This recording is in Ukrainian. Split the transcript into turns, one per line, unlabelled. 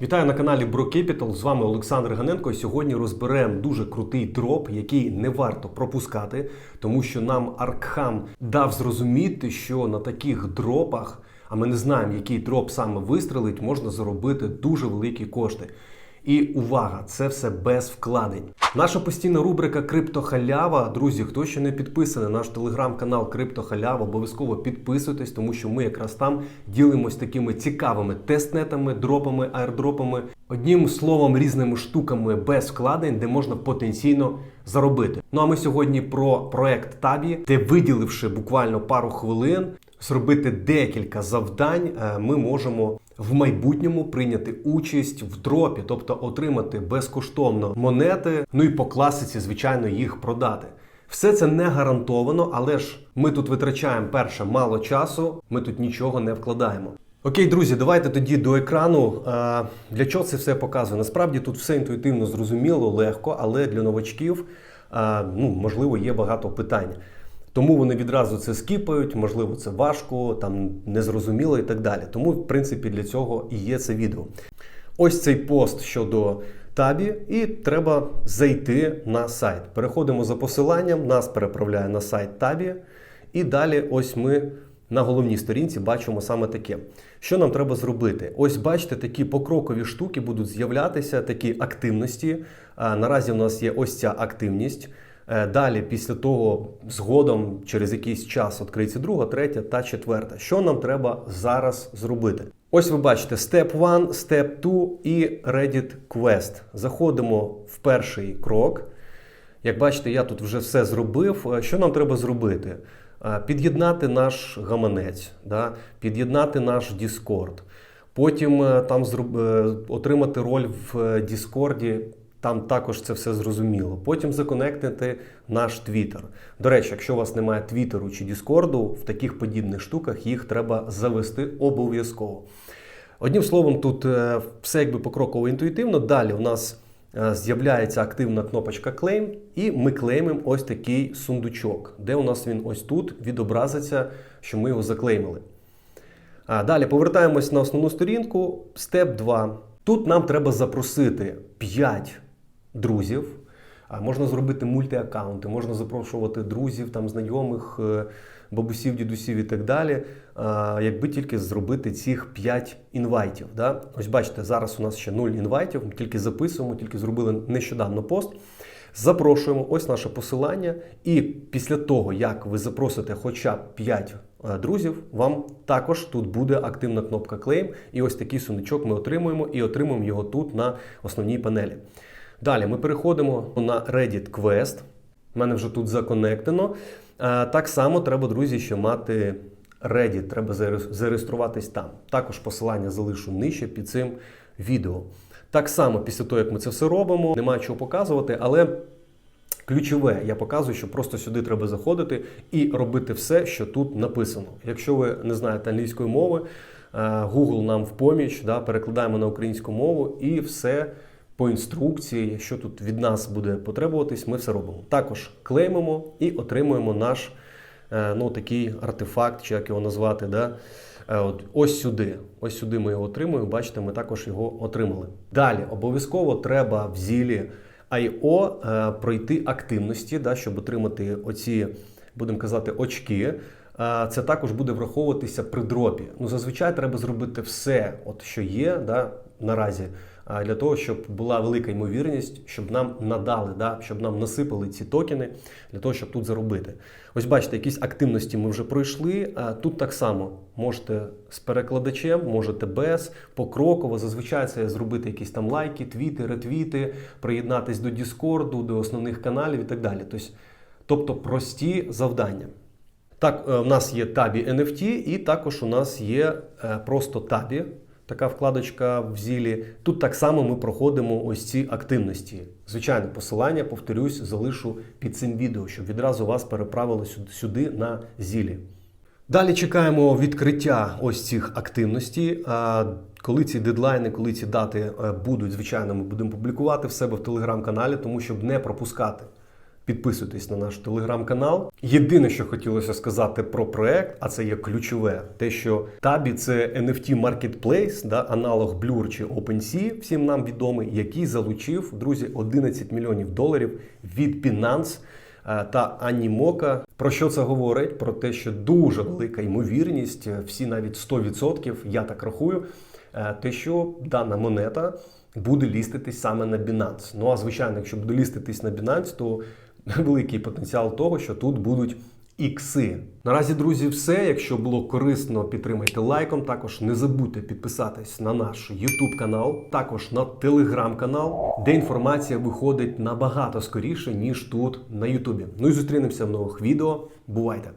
Вітаю на каналі Bro Capital. З вами Олександр Ганенко. Сьогодні розберемо дуже крутий дроп, який не варто пропускати, тому що нам Аркхам дав зрозуміти, що на таких дропах, а ми не знаємо, який дроп саме вистрелить, можна заробити дуже великі кошти. І увага, це все без вкладень. Наша постійна рубрика Криптохалява. Друзі, хто ще не підписаний, наш телеграм-канал Криптохалява, обов'язково підписуйтесь, тому що ми якраз там ділимось такими цікавими тестнетами, дропами, аердропами, одним словом, різними штуками без вкладень, де можна потенційно заробити. Ну а ми сьогодні про проект Табі, де виділивши буквально пару хвилин, зробити декілька завдань, е, ми можемо в майбутньому прийняти участь в дропі, тобто отримати безкоштовно монети, ну і по класиці, звичайно, їх продати. Все це не гарантовано, але ж ми тут витрачаємо перше мало часу, ми тут нічого не вкладаємо. Окей, друзі, давайте тоді до екрану. Е, Для чого це все показує? Насправді тут все інтуїтивно зрозуміло, легко, але для новачків е, ну, можливо є багато питань. Тому вони відразу це скіпають, можливо, це важко, там незрозуміло і так далі. Тому, в принципі, для цього і є це відео. Ось цей пост щодо табі, і треба зайти на сайт. Переходимо за посиланням, нас переправляє на сайт табі. І далі, ось ми на головній сторінці бачимо саме таке. Що нам треба зробити? Ось бачите, такі покрокові штуки будуть з'являтися, такі активності. Наразі у нас є ось ця активність. Е, Далі, після того, згодом через якийсь час відкриється друга, третя та четверта. Що нам треба зараз зробити? Ось ви бачите Step 1, Step 2 і Reddit Quest. Заходимо в перший крок. Як бачите, я тут вже все зробив. Е, Що нам треба зробити? Е, Під'єднати наш гаманець, да? під'єднати наш Discord. Потім там зроб- отримати роль в Discord, там також це все зрозуміло. Потім законектити наш Twitter. До речі, якщо у вас немає Твіттеру чи Діскорду, в таких подібних штуках їх треба завести обов'язково. Одним словом, тут е, все якби покроково інтуїтивно. Далі у нас е, з'являється активна кнопочка Claim, і ми клеймимо ось такий сундучок, де у нас він ось тут відобразиться, що ми його заклеймили. Далі повертаємось на основну сторінку. Степ 2. Тут нам треба запросити 5 друзів. Можна зробити мультиаккаунти, можна запрошувати друзів, там, знайомих, е, бабусів, дідусів і так далі. Якби тільки зробити цих 5 інвайтів. Да? Ось бачите, зараз у нас ще 0 інвайтів, ми тільки записуємо, тільки зробили нещодавно пост. Запрошуємо ось наше посилання, і після того, як ви запросите хоча б 5 е, друзів, вам також тут буде активна кнопка Claim, і ось такий сундучок ми отримуємо і отримуємо його тут на основній панелі. Далі ми переходимо на Reddit Quest. У мене вже тут законектено. Так само треба, друзі, ще мати Reddit, треба заре- зареєструватись там. Також посилання залишу нижче під цим відео. Так само, після того, як ми це все робимо, немає чого показувати, але ключове, я показую, що просто сюди треба заходити і робити все, що тут написано. Якщо ви не знаєте англійської мови, Google нам в поміч, да, перекладаємо на українську мову і все по інструкції, що тут від нас буде потребуватись, ми все робимо. Також клеймимо і отримуємо наш е, ну, такий артефакт, чи як його назвати. Да? Е, От, ось сюди. Ось сюди ми його отримуємо. Бачите, ми також його отримали. Далі обов'язково треба в зілі IO е, пройти активності, да, щоб отримати оці, будемо казати, очки. Це також буде враховуватися при дропі. Ну, зазвичай треба зробити все, от що є да, наразі, для того, щоб була велика ймовірність, щоб нам надали, да, щоб нам насипали ці токени для того, щоб тут заробити. Ось бачите, якісь активності ми вже пройшли. Тут так само можете з перекладачем, можете без, покроково. Зазвичай це зробити якісь там лайки, твіти, ретвіти, приєднатись до Діскорду, до основних каналів і так далі. Тобто, прості завдання. Так, е, в нас є табі NFT, і також у нас є е, просто табі, така вкладочка в зілі. Тут так само ми проходимо ось ці активності. Звичайно, посилання, повторюсь, залишу під цим відео, щоб відразу вас переправили сюди, на зілі. Далі чекаємо відкриття ось цих активностей. А Коли ці дедлайни, коли ці дати е, будуть, звичайно, ми будемо публікувати в себе в телеграм-каналі, тому щоб не пропускати Підписуйтесь на наш телеграм-канал. Єдине, що хотілося сказати про проект, а це є ключове, те, що Табі це NFT Marketplace, да, аналог Blur чи OpenSea, всім нам відомий, який залучив, друзі, 11 мільйонів доларів від Binance е, та Анімока. Про що це говорить? Про те, що дуже велика ймовірність, е, всі навіть 100%, я так рахую, е, те, що дана монета буде ліститись саме на Binance. Ну а звичайно, якщо буде ліститись на Binance, то великий потенціал того, що тут будуть ікси. Наразі, друзі, все. Якщо було корисно, підтримайте лайком. Також не забудьте підписатись на наш YouTube канал, також на Telegram канал, де інформація виходить набагато скоріше, ніж тут на YouTube. Ну і зустрінемося в нових відео. Бувайте!